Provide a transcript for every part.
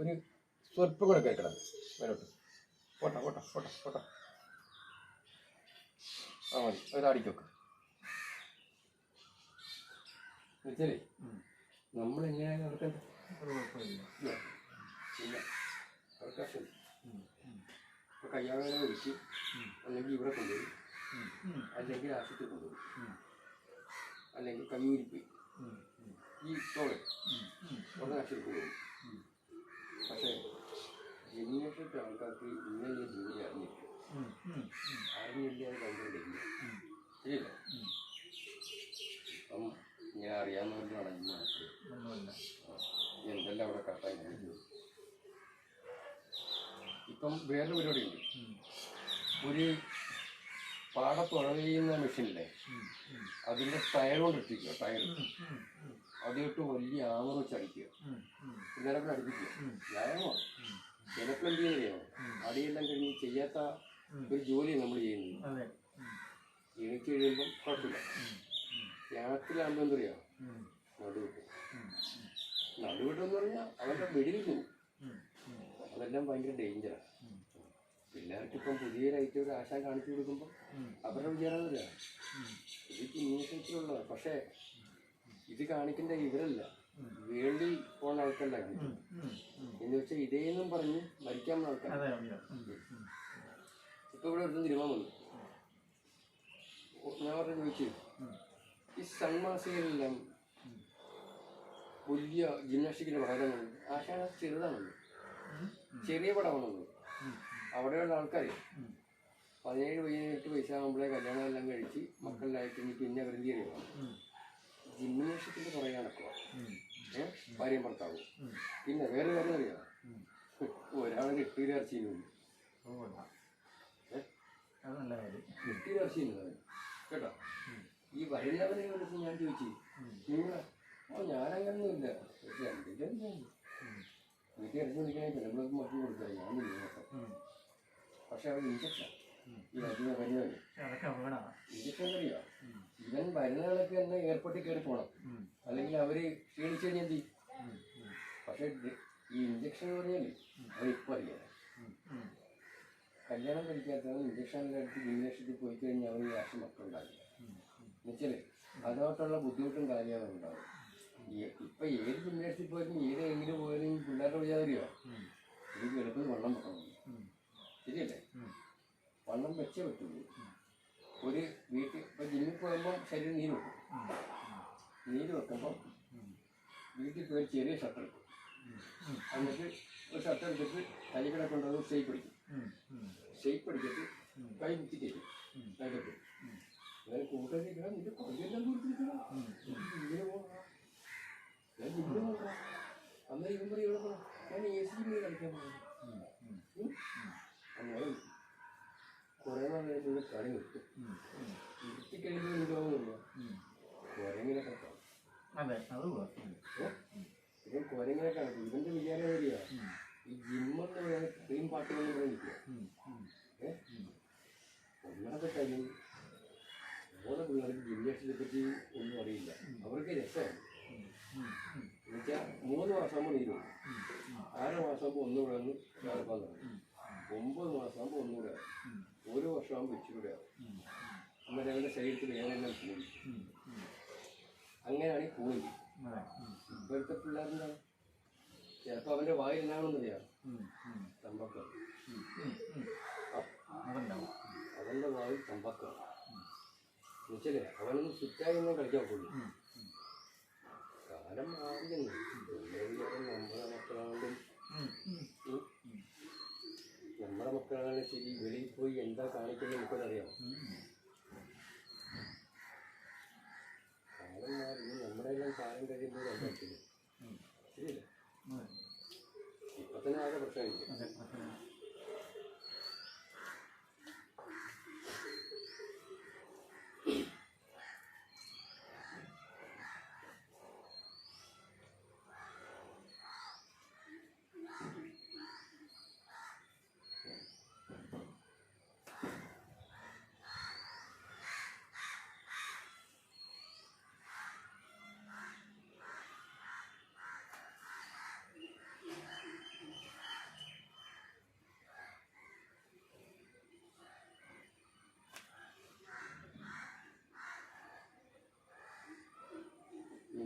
ഒരു സ്വൽപ്പം കൂടെ കേൾക്കണം മേലോട്ട്. പോട്ടെ പോട്ടെ പോട്ടെ പോട്ടെ. ആ മതി. ഒരു അടിക്ക് വെക്ക്. വെച്ചാലേ നമ്മളെങ്ങനെയാണ് അവർക്ക് ഇല്ല. ഇല്ല. അവകാശം ഇപ്പൊ കയ്യാവേന വിളിച്ച് അല്ലെങ്കിൽ ഇവിടെ കൊണ്ടുപോയി. അല്ലെങ്കിൽ ആശുപത്രി കൊണ്ടുപോയി. അല്ലെങ്കിൽ കയ്യൂരിപ്പോയി ഈ തോളെ ഉടനെ ആശുപത്രി കൊണ്ടുപോയി പക്ഷേ ജനിയപ്പെട്ട ആൾക്കാർക്ക് ഇങ്ങനെ ഈ ജോലി അറിഞ്ഞിട്ട് അറിഞ്ഞില്ല അത് ഭയങ്കര ശരിയല്ല? അപ്പം ഇങ്ങനെ അറിയാവുന്നവരിലാണ് ഈ മനസ്സിൽ എന്തെല്ലാം അവിടെ കട്ടായി ഇപ്പം വേറൊരു പരിപാടിയുണ്ട് ഒരു പാടത്തുഴവെയ്യുന്ന മെഷീനില്ലേ? അതിന്റെ ടയർ കൊണ്ടിട്ടിരിക്കുക ടയർ. അതിട്ട് വലിയ ആമർ വെച്ച് അടിക്കുക. പിള്ളേരൊക്കെ അടുപ്പിക്കുക. വ്യായാമമാണ് ചിലപ്പോൾ എന്ത് ചെയ്യുന്നറിയാമോ അടിയെല്ലാം കഴിഞ്ഞ് ചെയ്യാത്ത ഒരു ജോലി നമ്മൾ ചെയ്യുന്നത്. എനിക്ക് കഴിയുമ്പം കുഴപ്പമില്ല. യാത്രയിലാകുമ്പോൾ പറയുക നടുവിട്ട് നടുവിട്ടെന്ന് പറഞ്ഞാൽ അവരുടെ വെടിയിൽ പോകും. അതെല്ലാം ഭയങ്കര ഡേഞ്ചറാണ് പിള്ളേർക്ക് ഇപ്പം പുതിയൊരായിട്ട് ഒരു ആശാൻ കാണിച്ചു കൊടുക്കുമ്പോൾ അവരുടെ വിചാരം എന്താ ഇത് ഇന്നീഷത്തിലുള്ളതാണ് പക്ഷേ ഇത് കാണിക്കേണ്ട ഇവരല്ല. വേണ്ടി പോകുന്ന ആൾക്കാരുണ്ടാക്കി എന്ന് വെച്ചാൽ ഇതേന്നും പറഞ്ഞ് മരിക്കാൻ ആൾക്കാർ അതെ അതെ ഇപ്പൊ ഇവിടെ ഒരുത്തൻ തീരുമാനം വന്നു. ഞാൻ പറഞ്ഞു ചോദിച്ചു. ഈ സൺമാസികയിലെല്ലാം വലിയ ജിംനാസ്റ്റിക്കിന്റെ പടങ്ങൾ ആശാന ചെറുതാണല്ലോ ചെറിയ പടമാണല്ലോ അവിടെയുള്ള ആൾക്കാർ പതിനേഴ് പതിനെട്ട് വയസ്സാകുമ്പോഴേ കല്യാണം എല്ലാം കഴിച്ച് മക്കളിലായിട്ട് ഇനി പിന്നെ അവരെന്ത് ജിംനാസ്റ്റിക്കിന്റെ പുറകെ നടക്കുക ഏഹ് ഭാര്യയും ഭർത്താവും. പിന്നെ വേറെ കാര്യം അറിയാം? ഒരാളെ നല്ല കാര്യം. കെട്ടിയിൽ ഇറച്ചിയില്ല കേട്ടോ? ഈ വരുന്നവരെ വിളിച്ച് ഞാൻ ചോദിച്ചു നിങ്ങൾ ഓ ഞാനങ്ങനൊന്നുമില്ല പക്ഷെ ഞാൻ വീട്ടിൽ ഇറച്ചി വിളിക്കണേ പെണ്ണുങ്ങൾക്ക് മറ്റു കൊടുക്കാം ഞാൻ പക്ഷെ അവർ ഇഞ്ചക്ഷൻ. ഈ അപകടമാണ് ഇഞ്ചക്ഷൻ അറിയാം ഇവൻ വരുന്നവരൊക്കെ തന്നെ എയർപോർട്ടിൽ കയറി പോകണം അല്ലെങ്കിൽ അവർ ക്ഷീണിച്ചു കഴിഞ്ഞാൽ എന്ത് പക്ഷെ ഈ ഇഞ്ചക്ഷൻ എന്ന് പറഞ്ഞാൽ അവരിപ്പോൾ അറിയാം. കല്യാണം കഴിക്കാത്തവൻ ഇഞ്ചക്ഷനെല്ലാം എടുത്ത് ജിംനേഷ്യത്തിൽ പോയി കഴിഞ്ഞാൽ അവന് യാത്ര മക്കളുണ്ടാവില്ല. എന്നുവെച്ചാൽ അതിനകത്തുള്ള ബുദ്ധിമുട്ടും കാര്യങ്ങളും ഈ- ഇപ്പൊ ഏത് ജിംനേഷ്യത്തിൽ പോയാലും ഏത് എങ്ങനെ പോയാലും പിള്ളേരുടെ വിചാരിയോ എനിക്ക് എളുപ്പം വണ്ണം വെക്കണം. ശരിയല്ലേ? വണ്ണം വെച്ചേ പറ്റുള്ളൂ. ഒരു വീട്ടിൽ ഇപ്പൊ ജിമ്മിൽ പോകുമ്പോൾ ശരീരം നീര് വെക്കും. നീര് വെക്കുമ്പോൾ വീട്ടിൽ പോയി ചെറിയ ഷട്ടർ എടുക്കും എന്നിട്ട് ഒരു ഷട്ടർ എടുത്തിട്ട് കൈകളെ കൊണ്ടുവന്ന് ഷേപ്പ് അടിക്കും. ഷേപ്പ് അടിച്ചിട്ട് കൈ കുത്തി കയറ്റും കൈകെട്ടും അങ്ങനെ കൂട്ടാൻ നിന്റെ കൊണ്ടെല്ലാം കൊടുത്തിരിക്കണം ഇങ്ങനെ പോകണം. ഞാൻ ജിമ്മിൽ പോകണം. അന്ന് ഇവൻ പറയും ഇവിടെ പോകണം ഞാൻ എ സി ജിമ്മിൽ കളിക്കാൻ പോകുന്നു അങ്ങനെ നാൾ കഴിഞ്ഞിട്ട് കളി നിർത്തും കഴിയുമ്പോൾ എനിക്ക് തോന്നുന്നില്ല കുരങ്ങനെ കണക്കാം അതെ അത് ഇവൻ കുരങ്ങനെ ഇവന്റെ വിചാരം വരിക ഈ ജിമ്മെന്ന് പറയുന്ന ക്രീം പാട്ടുകളെന്ന് ഏഹ് ഒന്നാമത്തെ കാര്യം ഓരോ പിള്ളേർക്ക് ജിംനേഷനെ പറ്റി ഒന്നും അറിയില്ല. അവർക്ക് രസമാണ്. എന്നുവെച്ചാൽ മൂന്ന് മാസമാകുമ്പോൾ നീര് ആറ് മാസമാകുമ്പോൾ ഒന്നുകൂടെ ഒന്ന് നടക്കാൻ തുടങ്ങും. ഒമ്പത് മാസമാകുമ്പോൾ ഒന്നുകൂടെ ആവും ഒരു വർഷമാകുമ്പോൾ ഇച്ചിരി ആവും. അന്നേരം അവന്റെ ശരീരത്തിൽ ഏതെല്ലാം പോയി. അങ്ങനെയാണ് ഈ പോയി ഇപ്പോഴത്തെ പിള്ളേരെന്താ ചിലപ്പോൾ അവന്റെ വായിൽ എന്നാണെന്നറിയാം തമ്പക്ക. അവന്റെ വായിൽ തമ്പക്ക. എന്നുവെച്ചാലേ അവനൊന്ന് ഫിറ്റായി ഒന്നും കളിക്കാൻ പോലും കാലം മാറിയെന്ന് നമ്മളെ നമ്മുടെ മക്കളാണെങ്കിലും മക്കളാണെങ്കിലും ശരി വെളിയിൽ പോയി എന്താ കാണിക്കുന്നത് നമുക്കതറിയാം കാലം മാറി നമ്മുടെ എല്ലാം കാലം കഴിയുമ്പോൾ എന്താ ശരിയല്ലേ? ഇപ്പൊ തന്നെ ആകെ പ്രശ്നമായിരിക്കും.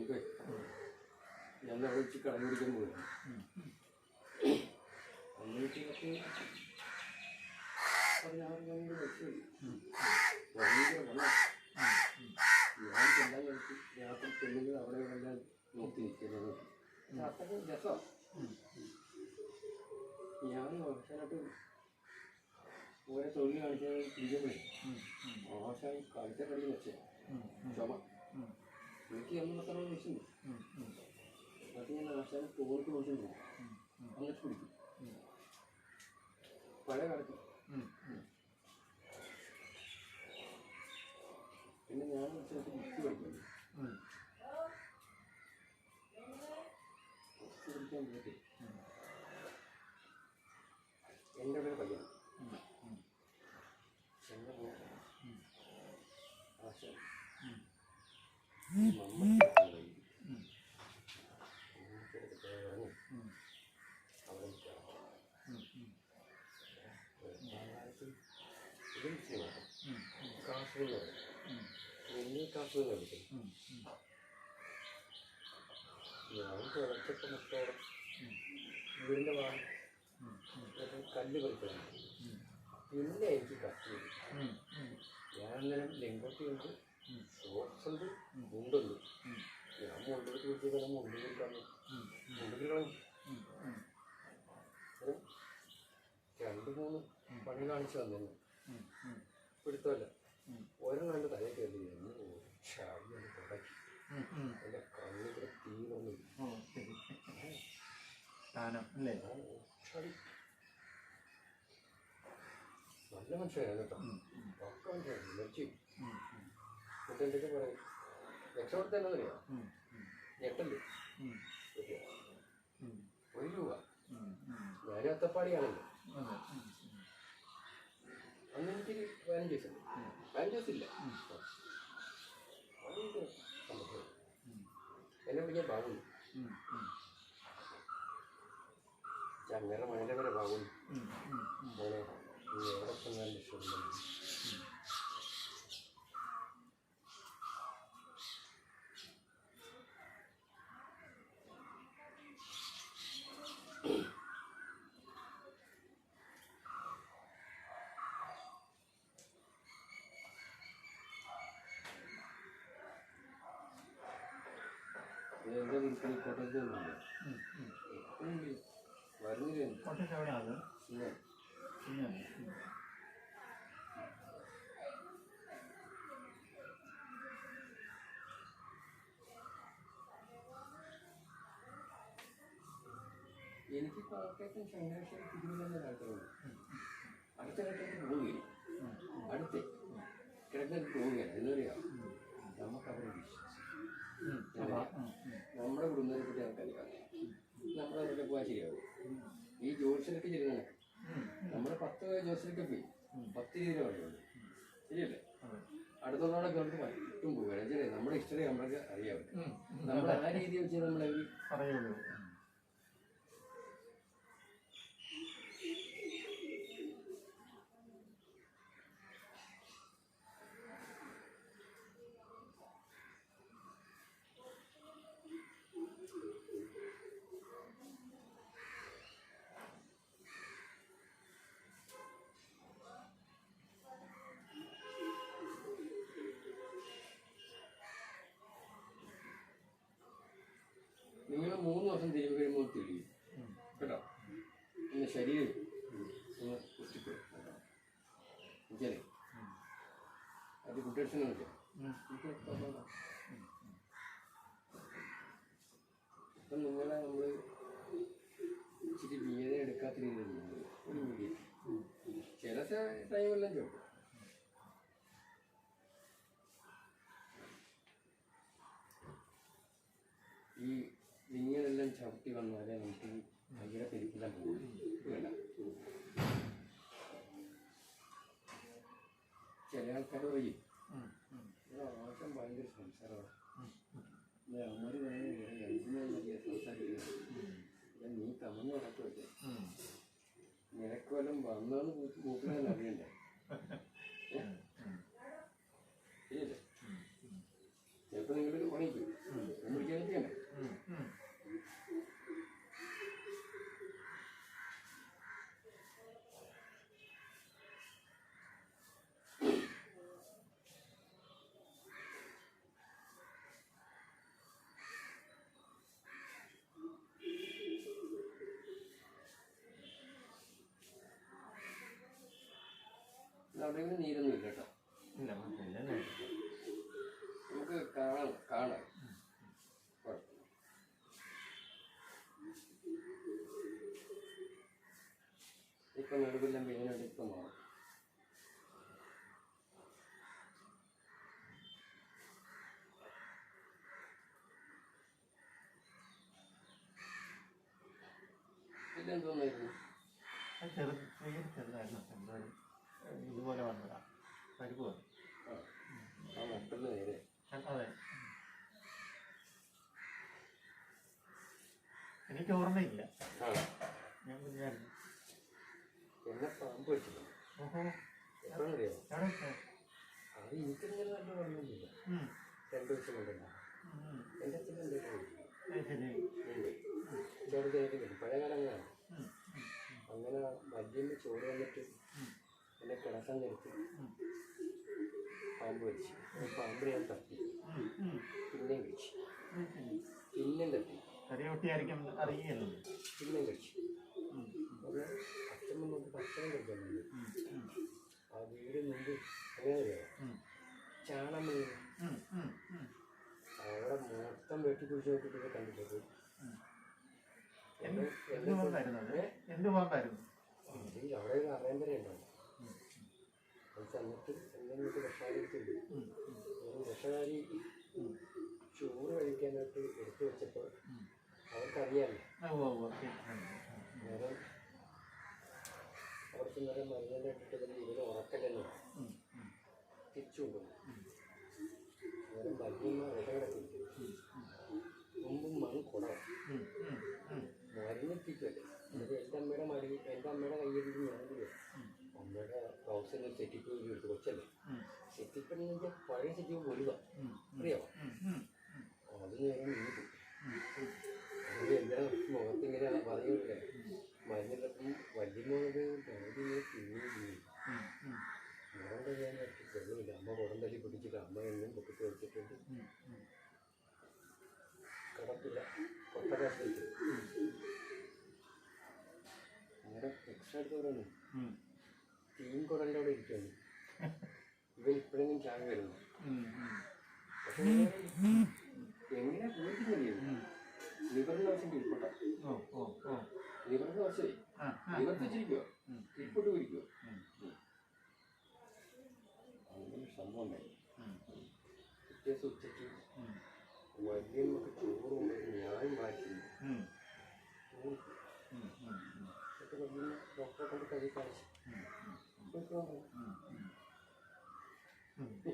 അതെ അവിടെ വെച്ച് കടന്നു പിടിക്കാൻ അന്നേരത്തേക്ക് പതിനാറ് കിലോമീറ്റർ ബസ് ഭയങ്കര വെള്ളം ഞാൻ ചെല്ലാൻ കഴിച്ചു രാത്രി ചെല്ലുന്നത് അവിടെ എല്ലാം നോക്കി നിൽക്കുന്നത്. അത്രയും രസം. ഞാൻ അവസാനമായിട്ട് ഓരോ തൊഴിൽ കാണിച്ചത് പിടിക്കുമ്പോഴേ മോശമായി കാഴ്ച കളി വെച്ചേ. എനിക്ക് കാലത്ത് പഴയ കാലത്ത് പിന്നെ ഞാൻ വെച്ചിട്ട് ബുക്ക് പഠിക്കുന്നു ബുക്ക് പഠിക്കാൻ പോയിട്ട് എന്റെ ഒരു പയ്യൻ ചെന്ന പോലെ ആശ മമ്മൂട്ടി അവിടെ നിൽക്കാം ഇതും ചെയ്യണം കാസർഗോഡ് കാസർഗോഡ് എടുക്കും ഞാൻ കുറച്ചൊക്കെ മുട്ടോടെ വീടിന്റെ വാങ്ങി. കല്ല് പറിക്കണം പിന്നെ എനിക്ക് കത്തി ഞാൻ അന്നേരം ലെങ്കോട്ടി ഉണ്ട് മുണ്ടുണ്ട് ഞാൻ മുണ്ടെടുത്ത് മുണ്ട് കൊടുക്കാന്ന് മുണ്ടിൽ കളഞ്ഞു. രണ്ട് മൂന്ന് പണി കാണിച്ചു വന്നു പിടുത്തമല്ല. ഒരെണ്ണം എന്റെ തലയിൽ കയറി എന്ന് ചാടി അത് തുടക്കി എന്റെ കണ്ണിൽ തീരൊന്നും സ്ഥാനം അല്ലേ? നല്ല മനുഷ്യനാണ് കേട്ടോ. പക്ക മനുഷ്യനാണ്. ലക്ഷ്യം എന്നിട്ട് എന്തൊക്കെ പറയും? രക്ഷപ്പെടുത്ത എന്നറിയാം ഞെട്ടൽ. ഒരു രൂപ. ഞാനും അത്തപ്പാടിയാണല്ലോ അന്ന് എനിക്ക് പതിനഞ്ച് ദിവസം പതിനഞ്ച് ദിവസം ഇല്ല ഭയങ്കര സന്തോഷം. വിളിക്കാൻ ബാബു. ചങ്ങര മഴ വരെ ബാബു. മോനെ നീ ഇല്ല? പിന്നെ എനിക്ക് കോട്ടയത്തും ചങ്ങനാശ്ശേരി തിരുവനന്തപുരം താല്പര്യമുണ്ട് അടുത്ത ഘട്ടത്തിൽ പോവുകയില്ല അടുത്ത് കിടക്കുന്നത് പോവുകയാണ്. എന്നറിയാം നമുക്ക് അവരെ വിശ്വാസം നമ്മുടെ കുടുംബത്തെ പറ്റി നമുക്കറിയാം നമ്മളവരുടെ അവിടെ പോകാൻ ശരിയാവും? ഈ ജോത്സ്യർക്ക് ചെല്ലുന്ന നമ്മുടെ പത്ത് ജോത്സ്യനൊക്കെ പോയി. പത്ത് രൂപ വഴിയുണ്ട് ശരിയല്ലേ? അടുത്തുള്ളവിടെ അവർക്ക് പറ്റും പോകും നമ്മുടെ ഹിസ്റ്ററി നമ്മൾക്ക് അറിയാവും നമ്മൾ ആ രീതി വെച്ച് നമ്മളെ ഒരു അത് വെച്ചോ ഇപ്പം നിങ്ങളെ നമ്മൾ ഇച്ചിരി വീരെ എടുക്കാത്ത പോകുന്നത് ഒരു വീഡിയോ. ചില ടൈമെല്ലാം ചോദിക്കും ഈ വിങ്ങികളെല്ലാം ചവിട്ടി വന്നാലേ നമുക്ക് ഭയങ്കര പെരുപ്പിടാൻ പോകും വേണ്ട. ചില ആൾക്കാർ പറയും സംസാരമാണ് അമ്മര് പറയുന്നത് നീ കമന്ന് നടക്കുമല്ലേ നിനക്ക് വന്നാണ് മൂപ്പിനെ അറിയണ്ടേ ചിലപ്പോൾ നിങ്ങളൊരു പണി പോയി പിടിക്കാൻ പറ്റിയല്ലേ നടുവിന് നീരൊന്നും ഇല്ല കേട്ടോ ഇല്ല ഇല്ലല്ലേ നമുക്ക് കാണാം കാണാം കുഴപ്പമില്ല. ഇപ്പൊ ഇപ്പൊ മാറും. ഇതെന്തോന്നായിരുന്നു ഇതുപോലെ വന്നതാ. പരിപ്പ് ആ നട്ടൽ നേരെ. അതെ. എനിക്ക് ഓർമ്മയില്ല ആ ഞാൻ കുഞ്ഞായിരുന്നു എവിടെ വെച്ചേ? അത് എനിക്കിങ്ങനെ നല്ല വന്നില്ല. രണ്ടു ദിവസം കൊണ്ടല്ല. എന്റെ അച്ഛൻ ശരി ചെറുതായിട്ട് വരും പഴയ കാലങ്ങളാണ് അങ്ങനെ മദ്യം ചോറ് വന്നിട്ട് എന്നെ കിടക്കാൻ നിർത്തി. പാമ്പ് വലിച്ചു പാമ്പിനെ ഞാൻ തട്ടി. പിന്നെയും കഴിച്ചു പിന്നെയും തട്ടി ചെറിയ കുട്ടിയായിരിക്കും പിന്നെയും കഴിച്ചു ഉം. നമുക്ക്. ആ വീട് മുമ്പ് അങ്ങനെ. അവിടെ മൊത്തം വെട്ടി കുഴിച്ച് നോക്കിയിട്ട് കണ്ടിട്ട് ഉം. എന്ത് എന്ത് പാമ്പായിരുന്നു അത് എന്ത് പാമ്പായിരുന്നു അറിയില്ല അവിടെ ഒരു അറിയാൻ ഉണ്ടാവും എന്തെങ്കിലും. ഒരു വിഷകാരി. ചോറ് കഴിക്കാനായിട്ട് എടുത്തു വെച്ചപ്പോൾ. അവർക്കറിയാമല്ലോ നേരം മരുന്നെല്ലാം ഇട്ടിട്ട് തന്നെ ഇവർ ഉറക്കല്ലെന്ന് ഉം. ഉം. തിരിച്ചു കൊണ്ടുപോകും നേരം മരുന്ന് ഇടകിടക്കിട്ട് മുമ്പും മൺ കുടം. മരുന്നെത്തിക്കല്ലേ എന്റെ അമ്മയുടെ മടി എന്റെ അമ്മയുടെ കയ്യിൽ ഞാൻ അമ്മയുടെ ട്രൗസറിൽ സെറ്റിപ്പ് എടുത്ത് കൊച്ചല്ലേ ഉം. വെച്ചാൽ പഴയ സെറ്റിപ്പ് വലുതാ അറിയാമോ. അത് നേരം നീ ഉം. ഉം. അത് മുഖത്തിങ്ങനെ പറയുക മരുന്നിട്ടപ്പം വലിയ മുഖത്ത് പിറ്റേസ് ഉച്ചയ്ക്ക് ഉം. വലിയ നമുക്ക് ചോറും ഒരു ഞാൻ മാറ്റി ഉം. ചോറ് ഉം. ഉം. ഉം. ഒക്കെ വലിയ ഡോക്ടറെ കൊണ്ട് കൈ കാണിച്ചു ഉം. ഉം. ഇതൊക്കെ ഉണ്ട്. ഉം. ഉം. ഉം. എന്താ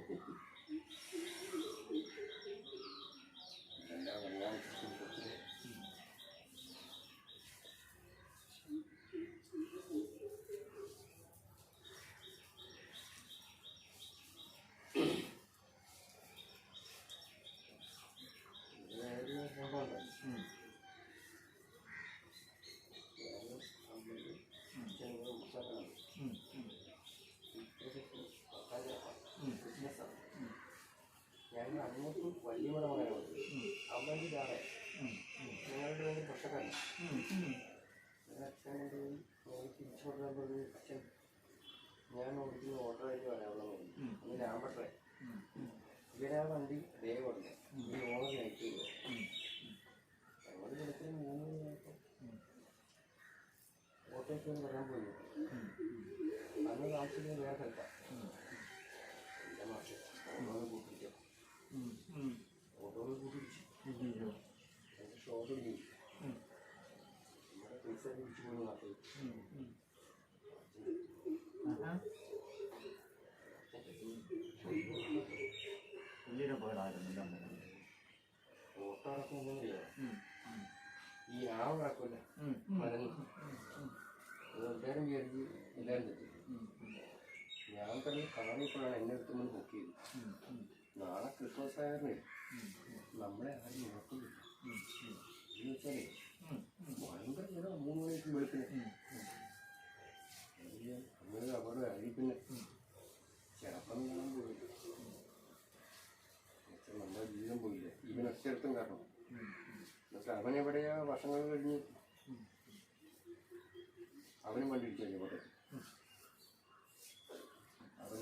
ഞങ്ങൾ അങ്ങോട്ട് വലിയ മടമാണ് ഉം. അമ്മന്റെ ഇതാണ്. ഞങ്ങളുടെ വേണ്ടി പ്രശ്നക്കാരൻ ഞാൻ തിരിച്ചു കൊണ്ടുവരാൻ പറഞ്ഞു അച്ഛൻ ഞാൻ ഓടിക്കുന്ന ഓർഡർ ആയിട്ട് വരാനുള്ള മതി ഉം. ഞാൻ പറ്റേ. ഇവരാ വണ്ടി ദേ കൊടുത്തേ ഈ ഓണം ഉം. ഞങ്ങൾ വെളുപ്പിന് മൂന്ന് മണിയായപ്പോൾ ഓട്ടോയ്ക്ക് വരാൻ പോയി. അന്ന് താമസിക്കുന്നത് വേറെ സ്ഥലത്താണ്. എന്റെ ഉം. ഈ ആവ് കിടക്കില്ല ഉം. ഉം. മരുന്ന് ഉം. അത് എല്ലാവരും വിചാരിച്ച് എല്ലാവരും തെറ്റി. ഞാൻ തന്നെ കാണിയപ്പോഴാണ് എന്നെ എടുത്തുമ്പോൾ ബുക്ക് ചെയ്തത് ഉം. ഉം. നാളെ ക്രിസ്മസ് ആയിരുന്നു നമ്മളെ ആരും നോക്കുന്നില്ല. എന്ന് വെച്ചാലേ. ഭയങ്കര ജനം മൂന്ന് മണിക്ക് വെളുപ്പിന് ഒരു അപകടം ആയി പിന്നെ ഉം. ചിലപ്പം ഞാൻ പോയില്ല നമ്മുടെ ജീവിതം പോയില്ല ഇവൻ ഒറ്റയിടത്തും കാരണം എന്നിട്ട് അവൻ എവിടെയാ വർഷങ്ങൾ കഴിഞ്ഞ്? അവനും ഇടിച്ചല്ലേ പോട്ടെ. ഉം.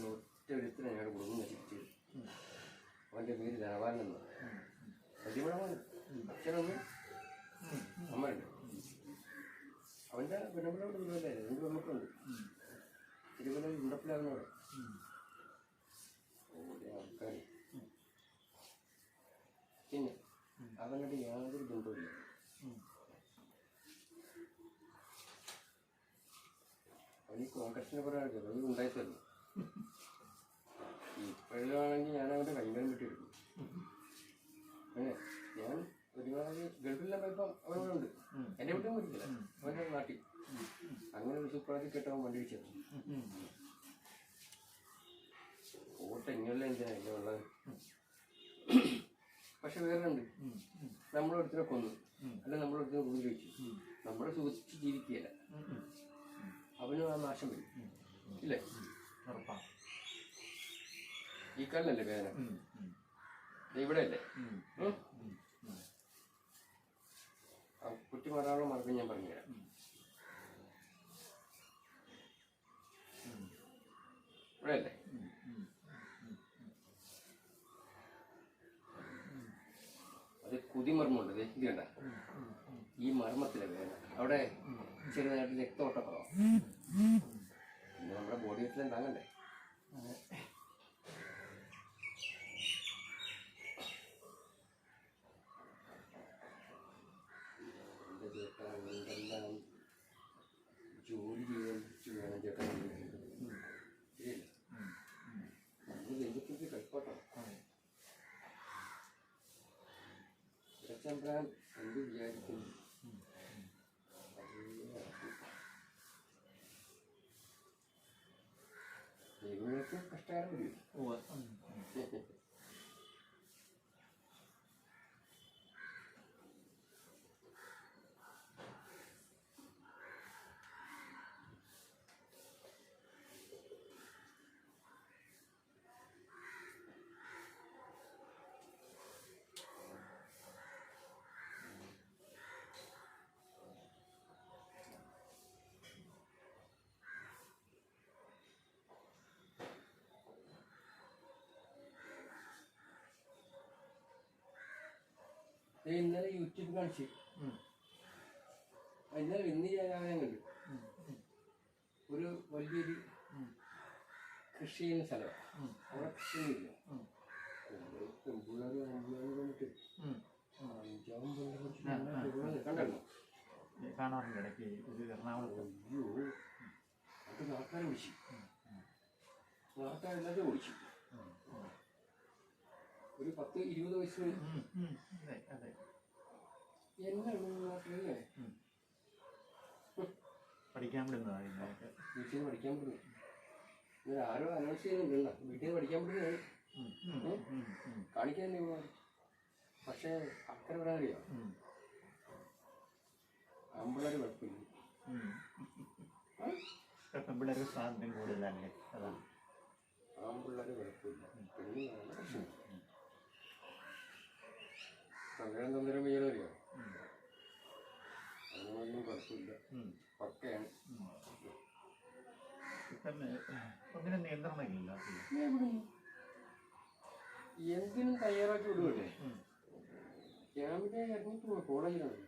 ഒറ്റ അയാൾ കുടുംബം നശിപ്പിച്ചു അവന്റെ പേര് ധനവാൻ എന്ന് വലിയവളമാണ് അച്ഛനൊന്നും അമ്മയുണ്ട്. അവന്റെ പെണ്ണുമ്പിളോട് ഇതുപോലെ രണ്ട് നമുക്കുണ്ട് തിരുവല്ല ഉണ്ടപ്പിലാകുന്നവിടെ ആൾക്കാർ പിന്നെ അവനോട് യാതൊരു ബന്ധവുമില്ല അവന് ഈ കോൺഗ്രസിനെ പറയാൻ ചെലവ് ഉണ്ടായിട്ടല്ല. ഇപ്പോഴാണെങ്കിൽ ഞാൻ അവന്റെ കൈകാര്യം കിട്ടിയിരുന്നു. അങ്ങനെ ഞാൻ ഒരുപാട് ഗൾഫിലെല്ലാം പോയപ്പം ഉണ്ട് എന്റെ വീട്ടിൽ പറ്റില്ല അവന്റെ നാട്ടിൽ അങ്ങനെ ഒരു സുപ്രാതി കേട്ടവൻ വണ്ടി വെച്ചു ഓട്ടം ഇങ്ങനെയുള്ള എന്തിനാ ഉള്ളത് പക്ഷെ വേറെയുണ്ട് നമ്മളൊരുത്തിനെ കൊന്നു. അല്ല നമ്മളൊരുത്തിനെ കൊന്നു വെച്ചു. നമ്മളെ സുഖിച്ച് ജീവിക്കുകയല്ല. അവനും ആ നാശം വരും. ഇല്ലേ? ഈ കല്ലല്ലേ വേദന? ഇവിടെ അല്ലേ കുറ്റി മാറാനുള്ള മാർഗം ഞാൻ പറഞ്ഞുതരാം. ഇവിടെ അല്ലേ ദേ ഇത് കണ്ട ഈ മർമ്മത്തിലെ വേദന. അവിടെ ചെറുതായിട്ട് രക്തോട്ടക്കുറവാണ് പിന്നെ നമ്മുടെ ബോഡി വെച്ചിലും താങ്ങണ്ടേ എന്റെ ചേട്ടാ എന്തെല്ലാം ജോലി ചെയ്യാൻ വേണം ചേട്ടാ ശരിയല്ലേ നമ്മൾ ദൈവത്തിന്റെ കളിപ്പാട്ടാണ് ചന്ദ്രൻ എന്ത് വിചാരിക്കുന്നു അതേ നടക്കും. ദൈവങ്ങൾക്ക് കഷ്ടകാലം ഇന്നലെ യൂട്യൂബ് കാണിച്ചു. ഇന്നലെ ഇന്ന് ഞാൻ കണ്ടു. ഒരു വലിയൊരു കൃഷി ചെയ്യുന്ന സ്ഥലമാണ് അവിടെ പെൺപിള്ളേർ പെണ്ണ് കണ്ടല്ലോ കാണാറുണ്ട് ഇടയ്ക്ക് ഇത് എറണാകുളത്ത്. അത് നാട്ടുകാരെ വിളിച്ചു. നാട്ടുകാരെല്ലാവരും വിളിച്ചു. ഒരു പത്ത് ഇരുപത് വയസ്സ് എന്നാണ് പഠിക്കാൻ വിടുന്നതാണ് വീട്ടിൽ നിന്ന് പഠിക്കാൻ ഇങ്ങനെ ആരോ അനൗൺസ് ചെയ്യുന്നുണ്ടല്ലോ. വീട്ടിൽ നിന്ന് പഠിക്കാൻ ഉം, കാണിക്കാൻ പക്ഷേ അക്കരെ പറയാൻ അറിയാം പെൺപിള്ളേർക്ക് സ്വാതന്ത്ര്യം കൂടുതലല്ലേ അതാണ് ആമ്പിള്ളേർ കുഴപ്പമില്ല. പെണ്ണുങ്ങളാണ് പ്രശ്നം തന്ത്രം തന്ത്രം ചെയ്യാനറിയാം ഉം, അതിനൊന്നും കുഴപ്പമില്ല പക്കയാണ്. ഒന്നിനും നിയന്ത്രണമില്ല? എന്തിനും തയ്യാറാക്കി വിടുവല്ലേ? ക്യാമറ ക്യാമ്പിനെ ഇറങ്ങിട്ട് പോവാ കോളേജിലാണ്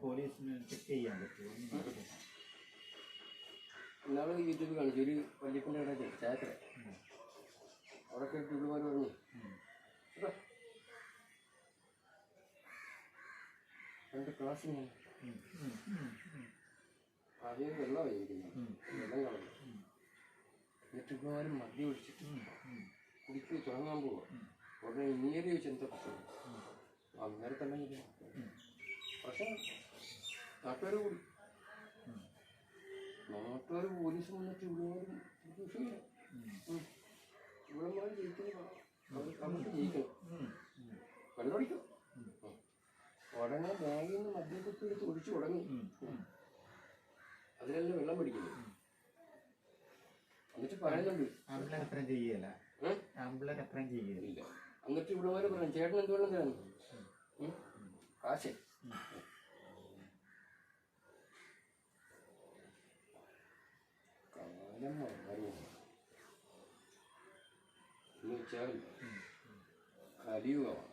പോലീസിന് ചെക്ക് ചെയ്യാൻ പറ്റുമോ? ഒന്നും പറ്റില്ല. കാണിച്ചു. ഒരു വല്യപ്പന്റെ ചായക്കട. ഉം, അവിടെ കേട്ട് പിള്ളമാർ പറഞ്ഞു. രണ്ട് ക്ലാസ്സിന് ആദ്യം വെള്ളം കളഞ്ഞു. ഇപ്പമാരും മദ്യം ഒഴിച്ചിട്ട് കുടിക്കുക തുടങ്ങാൻ പോവുക. ഉടനെ ഇങ്ങനെ ചോദിച്ചു എന്താ പ്രശ്നം? അന്നേരം തന്നെ ഇല്ല. പക്ഷേ നാട്ടുകാർ കൂടി. നാട്ടുകാർ പോലീസ് വന്നിട്ട് ഇവിടെമാരും. ഇവിടെമാർ അവർക്ക് ജയിക്കണം ഉം. ഉടനെ ബാഗിൽ നിന്ന് മദ്യം കുപ്പി എടുത്ത് ഒഴിച്ചു തുടങ്ങി. അതിലെല്ലാം വെള്ളം പിടിക്കുന്നു എന്നിട്ട് പറയുന്നുണ്ട്. അത്രയും ചെയ്യല എന്നിട്ട് ഇവിടെ വരെ പറഞ്ഞു ചേട്ടൻ എന്ത് വെള്ളം തരാന്ന്? കാശ് കാലം മാറി വെച്ചാൽ കലിയുഗമാണ് ഉം?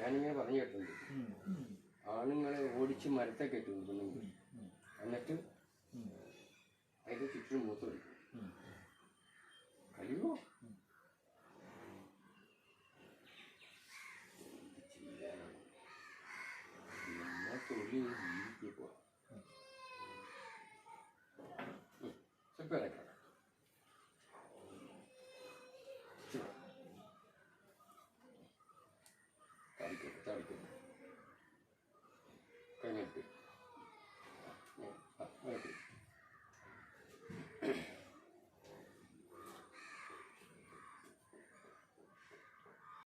ഞാനിങ്ങനെ പറഞ്ഞു കേട്ടിട്ടുണ്ട്. ആണുങ്ങളെ ഓടിച്ച് മരത്തെ കെട്ടും പെണ്ണുങ്ങൾ എന്നിട്ട് അതിന്റെ ചുറ്റും മൂത്തൊഴിക്കും. കഴിയുമോ